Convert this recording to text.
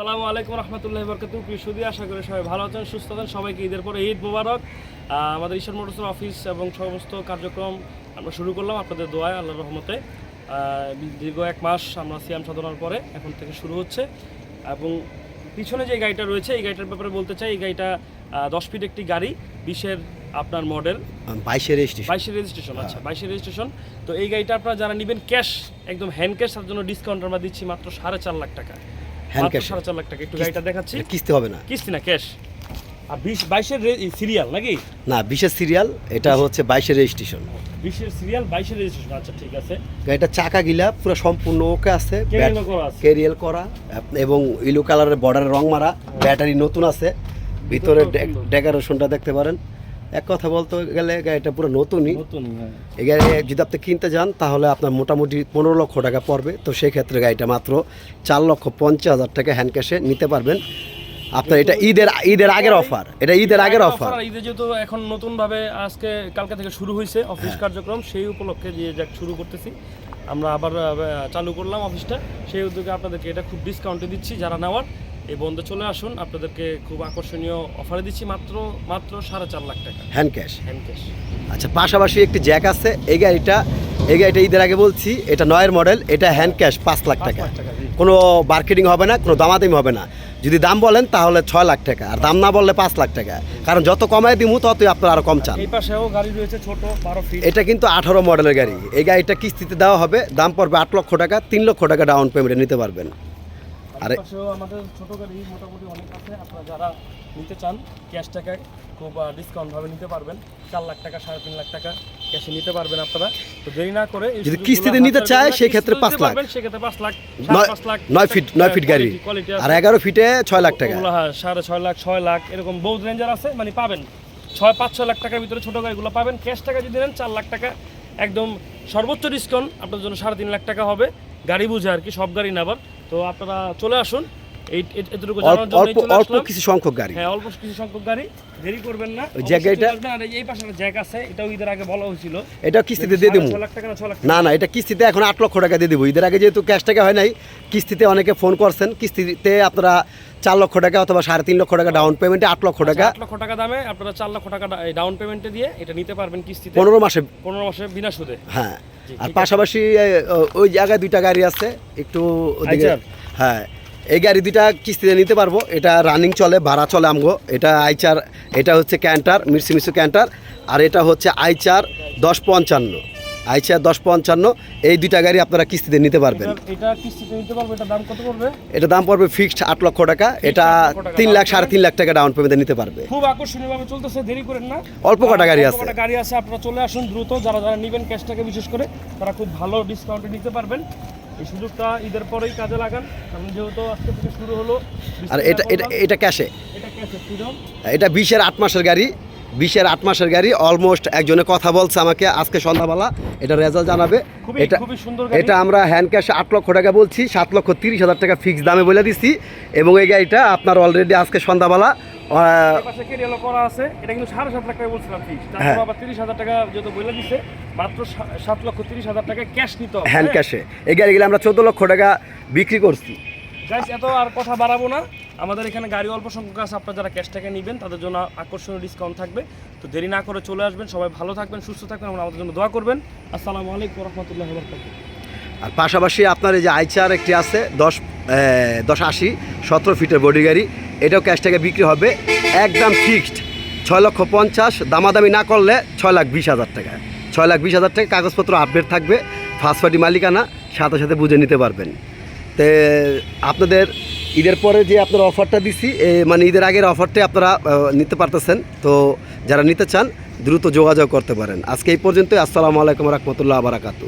সালামু আলাইকুম রহমতুল্লাহ বরকাত সুদী আশা করি সবাই ভালো আছেন সুস্থ আছেন। সবাইকে ঈদের পরে ঈদ মুবারক। আমাদের ঈশ্বর মোটরসের অফিস এবং সমস্ত কার্যক্রম আমরা শুরু করলাম আপনাদের দোয়ায় আল্লাহর রহমতে। দীর্ঘ এক মাস আমরা সিয়াম সাধনার পরে এখন থেকে শুরু হচ্ছে। এবং পিছনে যে গাড়িটা রয়েছে এই গাড়িটার ব্যাপারে বলতে চাই এই গাড়িটা দশ ফিট একটি গাড়ি বিশের আপনার মডেল বাইশের স্টেশন বাইশের রেজিস্ট্রেশন আচ্ছা বাইশের রেজিস্ট্রেশন তো এই গাড়িটা আপনারা যারা নেবেন ক্যাশ একদম হ্যান্ড ক্যাশ তার জন্য ডিসকাউন্ট আমরা দিচ্ছি মাত্র সাড়ে চার লাখ টাকা। মাত্র cash? সাড়ে চার লাখ টাকা। একটু গাড়িটা দেখাচ্ছি? কিস্তি হবে না। কিস্তি না ক্যাশ আর বিশ বাইশের সিরিয়াল নাকি? না বিশের সিরিয়াল এটা হচ্ছে বাইশের রেজিস্ট্রেশন বিশের সিরিয়াল বাইশের রেজিস্ট্রেশন আচ্ছা ঠিক আছে। গাড়িটা চাকা গিলা পুরো সম্পূর্ণ ওকে আছে। কেরিয়াল করা এবং ইলো কালারের বর্ডারের রং মারা। ব্যাটারি নতুন আছে। ভিতরে ডেকোরেশনটা দেখতে পারেন। এক কথা বলতে গেলে গাড়িটা পুরো নতুনই। নতুন হ্যাঁ। এই গাড়ি যদি আপনি কিনতে যান তাহলে আপনার মোটামুটি পনেরো লক্ষ টাকা পড়বে। তো সেই ক্ষেত্রে গাড়িটা মাত্র চার লক্ষ পঞ্চাশ হাজার টাকা হ্যান্ড ক্যাশে নিতে পারবেন। আপনার এটা ঈদের ঈদের আগের অফার এটা ঈদের আগের অফার ঈদে যেহেতু এখন নতুন ভাবে আজকে কালকে থেকে শুরু হয়েছে অফিস হ্যাঁ। কার্যক্রম সেই উপলক্ষে যে যাক শুরু করতেছি। আমরা আবার চালু করলাম অফিসটা সেই উদ্যোগে আপনাদেরকে এটা খুব ডিসকাউন্টে দিচ্ছি যারা নেওয়ার। এই বন্ধে চলে আসুন আপনাদেরকে খুব আকর্ষণীয় অফারে দিচ্ছি মাত্র মাত্র সাড়ে চার লাখ টাকা। হ্যান্ড ক্যাশ হ্যান্ড ক্যাশ আচ্ছা পাশাপাশি একটি জ্যাক আছে এই গাড়িটা এই গাড়িটা ঈদের আগে বলছি এটা নয়ের মডেল এটা হ্যান্ড ক্যাশ পাঁচ লাখ টাকা। কোনো মার্কেটিং হবে না কোনো দামাদামি হবে না। যদি দাম বলেন তাহলে ছয় লাখ টাকা। আর দাম না বললে পাঁচ লাখ টাকা। কারণ যত কমায় দিমু ততই আপনার আরও কম চান। এই পাশেও গাড়ি রয়েছে ছোট বারো ফিট এটা কিন্তু আঠারো মডেলের গাড়ি। এই গাড়িটা কিস্তিতে দেওয়া হবে দাম পড়বে আট লক্ষ টাকা তিন লক্ষ টাকা ডাউন পেমেন্টে নিতে পারবেন। আর আমাদের ছোট গাড়ি মোটামুটি অনেক আছে। আপনারা যারা নিতে চান ক্যাশ টাকায় খুব নিতে পারবেন। চার লাখ টাকা সাড়ে তিন লাখ টাকা ক্যাশে নিতে পারবেন আপনারা। তো দেরি না করে যদি কিস্তিতে নিতে চায়, সেই ক্ষেত্রে পাঁচ লাখ। পারবেন, সেক্ষেত্রে পাঁচ লাখ পাঁচ লাখ। নয় ফিট নয় ফিট গাড়ি। আর এগারো ফিটে ছয় লাখ টাকা। হ্যাঁ সাড়ে ছয় লাখ ছয় লাখ এরকম বহুত রেঞ্জার আছে মানে পাবেন। ছয় পাঁচ ছয় লাখ টাকার ভিতরে ছোটো গাড়িগুলো পাবেন। ক্যাশ টাকা যদি নেন চার লাখ টাকা একদম সর্বোচ্চ ডিসকাউন্ট আপনার জন্য সাড়ে তিন লাখ টাকা হবে। গাড়ি বুঝে আর কি সব গাড়ি নেবার। তো আপনারা চলে আসুন এতটুকু জানার অল্প জন্য কিছু সংখ্যক গাড়ি। হ্যাঁ অল্প কিছু সংখ্যক গাড়ি। দেরি করবেন না। ওই এই পাশে একটা আছে এটাও ঈদের আগে বলা হয়েছিল। এটা কিস্তিতে দিয়ে দেবো লাখ টাকা না লাখ না না এটা কিস্তিতে এখন আট লক্ষ টাকা দিয়ে দেবো। ঈদের আগে যেহেতু ক্যাশ টাকা হয় নাই কিস্তিতে অনেকে ফোন করছেন কিস্তিতে আপনারা চার লক্ষ টাকা অথবা সাড়ে তিন লক্ষ টাকা ডাউন পেমেন্টে আট লক্ষ টাকা। আট লক্ষ টাকা দামে আপনারা চার লক্ষ টাকা ডাউন পেমেন্টে দিয়ে এটা নিতে পারবেন কিস্তিতে। পনেরো মাসে পনেরো মাসে বিনা সুদে। হ্যাঁ। আর পাশাপাশি ওই জায়গায় দুইটা গাড়ি আছে একটু হ্যাঁ এই গাড়ি দুইটা কিস্তিতে নিতে পারব। এটা রানিং চলে ভাড়া চলে আমগো। এটা আইচার এটা হচ্ছে ক্যান্টার মিরসি মিসু ক্যান্টার আর এটা হচ্ছে আইচার দশ পঞ্চান্ন। আইচার দশ পঞ্চান্ন এই দুইটা গাড়ি আপনারা কিস্তিতে নিতে পারবেন। এটা- দাম পড়বে? ফিক্সড আট লক্ষ টাকা। এটা তিন লাখ সাড়ে তিন লাখ টাকা ডাউন পেমেন্টে নিতে পারবে। খুব আকর্ষণীয় ভাবে চলতেছে দেরি করেন না। অল্প কটা গাড়ি আছে। গাড়ি আছে আপনারা চলে আসুন দ্রুত। যারা যারা নেবেন ক্যাশটাকে বিশেষ করে তারা খুব ভালো ডিসকাউন্টে নিতে পারবেন। এই সুযোগটা ঈদের পরেই কাজে লাগান কারণ যেহেতু আজকে থেকে শুরু হলো আর এটা এটা এটা ক্যাশে? এটা ক্যাশে ফ্রিডম এটা বিশের আট মাসের গাড়ি বিশের আট মাসের গাড়ি অলমোস্ট একজনে কথা বলছে আমাকে আজকে সন্ধ্যাবেলা এটা রেজাল্ট জানাবে। এটা এটা আমরা হ্যান্ড ক্যাশে আট লক্ষ টাকা বলছি সাত লক্ষ তিরিশ হাজার টাকা ফিক্স দামে বলে দিচ্ছি এবং এই গাড়িটা আপনার অলরেডি আজকে সন্ধ্যাবেলা পাশে করা আছে। এটা কিন্তু সাড়ে সাত লাখ টাকা বলছিলাম ফিক্স হ্যাঁ। তারপর আবার তিরিশ হাজার টাকা যেহেতু বলে মাত্র সাত লক্ষ তিরিশ হাজার টাকা ক্যাশ নিতে হ্যান্ড ক্যাশে এই গাড়িগুলো আমরা চোদ্দ লক্ষ টাকা বিক্রি করছি। গাইস এত আর কথা বাড়াবো না। আমাদের এখানে গাড়ি অল্প সংখ্যক আছে আপনারা যারা ক্যাশ টাকা নেবেন তাদের জন্য আকর্ষণীয় ডিসকাউন্ট থাকবে। তো দেরি না করে চলে আসবেন সবাই ভালো থাকবেন সুস্থ থাকবেন এবং আমাদের জন্য দোয়া করবেন। আসসালামু আলাইকুম রহমতুল্লাহ আর পাশাপাশি আপনার এই যে আইচার একটি আছে দশ দশ আশি সতেরো ফিটের বডি গাড়ি। এটাও ক্যাশ টাকা বিক্রি হবে, একদম ফিক্সড ছয় লক্ষ পঞ্চাশ, দামাদামি না করলে ছয় লাখ বিশ হাজার টাকা। ছয় লাখ বিশ হাজার টাকা কাগজপত্র আপডেট থাকবে ফার্স্ট পার্টি মালিকানা, সাথে সাথে বুঝে নিতে পারবেন। তে আপনাদের ঈদের পরে যে আপনারা অফারটা দিছি মানে ঈদের আগের অফারটা আপনারা নিতে পারতেছেন। তো যারা নিতে চান, দ্রুত যোগাযোগ করতে পারেন। আজকে এই পর্যন্তই, আসসালামু আলাইকুম রহমতুল্লাহ বারাকাতু